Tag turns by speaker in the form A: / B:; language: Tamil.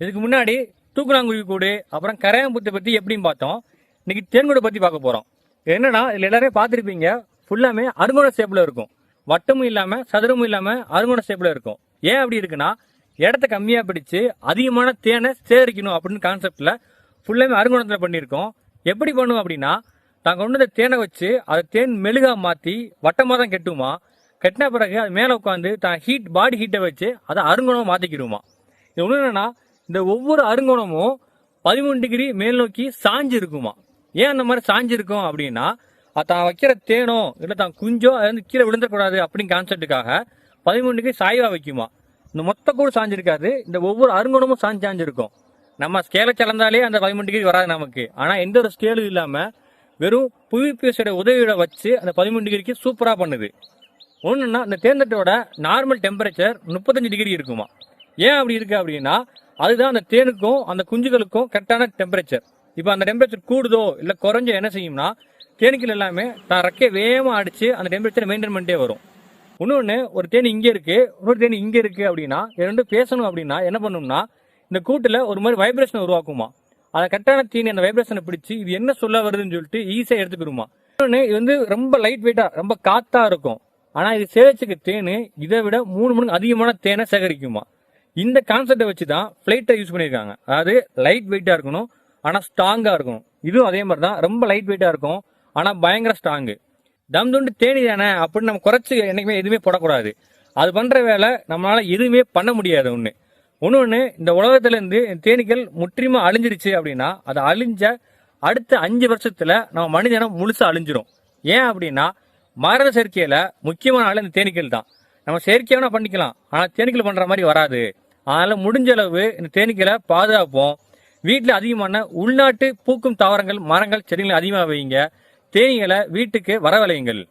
A: இதுக்கு முன்னாடி தூக்குநாங்குழி கூடு அப்புறம் கரையாம்புத்தை பற்றி எப்படின்னு பார்த்தோம். இன்னைக்கு தேன்கூடை பற்றி பார்க்க போகிறோம் என்னன்னா இதில் எல்லாரையும் பார்த்துருப்பீங்க ஃபுல்லாமே அருங்கோண ஷேப்பில் இருக்கும். வட்டமும் இல்லாமல் சதுரமும் இல்லாமல் அருங்கோண ஷேப்பில் இருக்கும். ஏன் அப்படி இருக்குன்னா இடத்த கம்மியாக பிடிச்சு அதிகமான தேனை சேகரிக்கணும் அப்படின்னு கான்செப்டில் ஃபுல்லாமே அருங்கோணத்தில் பண்ணியிருக்கோம். எப்படி பண்ணுவோம் அப்படின்னா நாங்கள் கொண்டு வந்த தேனை வச்சு அதை தேன் மெழுகா மாற்றி வட்டமாக தான் கெட்டுமா கட்டின பிறகு அது மேலே உட்காந்து தான் ஹீட் பாடி ஹீட்டை வச்சு அதை அருங்கோணமாக மாற்றிக்கிடுமா இது ஒன்று என்னென்னா இந்த ஒவ்வொரு அருங்கோணமும் பதிமூணு டிகிரி மேல் நோக்கி சாஞ்சு இருக்குமா ஏன் அந்த மாதிரி சாஞ்சு இருக்கும் அப்படின்னா தான் வைக்கிற தேனோ இல்லை தான் குஞ்சோ அது வந்து கீழே விழுந்தக்கூடாது அப்படின்னு கான்செப்டுக்காக பதிமூணு டிகிரி சாய்வா வைக்குமா? இந்த மொத்த கூட சாஞ்சிருக்காது. இந்த ஒவ்வொரு அருங்கோணமும் சாஞ்சு சாஞ்சிருக்கும். நம்ம ஸ்கேலை கலந்தாலே அந்த பதிமூணு டிகிரி வராது நமக்கு. ஆனால் எந்த ஒரு ஸ்கேலும் இல்லாமல் வெறும் புவிப்பிஎஸோட உதவியோட வச்சு அந்த பதிமூணு டிகிரிக்கு சூப்பராக பண்ணுது. ஒன்றுன்னா இந்த தேன்தட்டோட நார்மல் டெம்பரேச்சர் முப்பத்தஞ்சு டிகிரி இருக்குமா? ஏன் அப்படி இருக்குது அப்படின்னா அதுதான் அந்த தேனுக்கும் அந்த குஞ்சுகளுக்கும் கரெக்டான டெம்பரேச்சர் இப்போ அந்த டெம்பரேச்சர் கூடுதோ இல்லை குறைஞ்சோ என்ன செய்யும்னா தேனுக்கள் எல்லாமே தான் ரெக்கையை வேகமாக அடித்து அந்த டெம்பரேச்சரை மெயின்டைன் பண்ணிட்டே வரும். இன்னொன்று ஒரு தேனி இங்கே இருக்குது இன்னொரு தேனி இங்கே இருக்குது அப்படின்னா ரெண்டு ரெண்டும் பேசணும் அப்படின்னா என்ன பண்ணணும்னா இந்த கூட்டில் ஒரு மாதிரி வைப்ரேஷனை உருவாக்குமா. அதை கரெக்டான தீனி அந்த வைப்ரேஷனை பிடிச்சி இது என்ன சொல்ல வருதுன்னு சொல்லிட்டு ஈஸியாக எடுத்துக்கிடுமா. இன்னொன்று இது வந்து ரொம்ப லைட் வெயிட்டாக ரொம்ப காத்தாக இருக்கும். ஆனால் இது சேகரிச்சுக்க தேன் இதை விட மூணு மணிக்கு அதிகமான தேனை சேகரிக்குமா. இந்த கான்செப்டை வச்சு தான் ஃப்ளைட்டை யூஸ் பண்ணியிருக்காங்க அதாவது லைட் வெயிட்டாக இருக்கணும் ஆனால் ஸ்ட்ராங்காக இருக்கணும். இதுவும் அதே மாதிரி தான் ரொம்ப லைட் வெயிட்டாக இருக்கும் ஆனால் பயங்கர ஸ்ட்ராங்கு தம் துண்டு தேனி தானே அப்படின்னு நம்ம குறைச்சி என்றைக்குமே எதுவுமே போடக்கூடாது. அது பண்ணுற வேலை நம்மளால் எதுவுமே பண்ண முடியாது ஒன்று ஒன்று ஒன்று இந்த உலகத்துலேருந்து தேனீக்கள் முற்றிலுமாக அழிஞ்சிருச்சு அப்படின்னா அது அழிஞ்ச அடுத்த அஞ்சு வருஷத்தில் நம்ம மனிதனம் முழுசாக அழிஞ்சிரும். ஏன் அப்படின்னா மரத செயற்கையில் முக்கியமான ஆள் இந்த தேனீக்கள் தான். நம்ம செயற்கையான பண்ணிக்கலாம் ஆனால் தேனீக்கள் பண்ணுற மாதிரி வராது. அதனால முடிஞ்ச அளவு இந்த தேனீக்களை பாதுகாப்போம். வீட்டில் அதிகமான உள்நாட்டு பூக்கும் தாவரங்கள் மரங்கள் செடிகள் அதிகமாக வைங்க தேனீகளை வீட்டுக்கு வரவழையுங்கள்.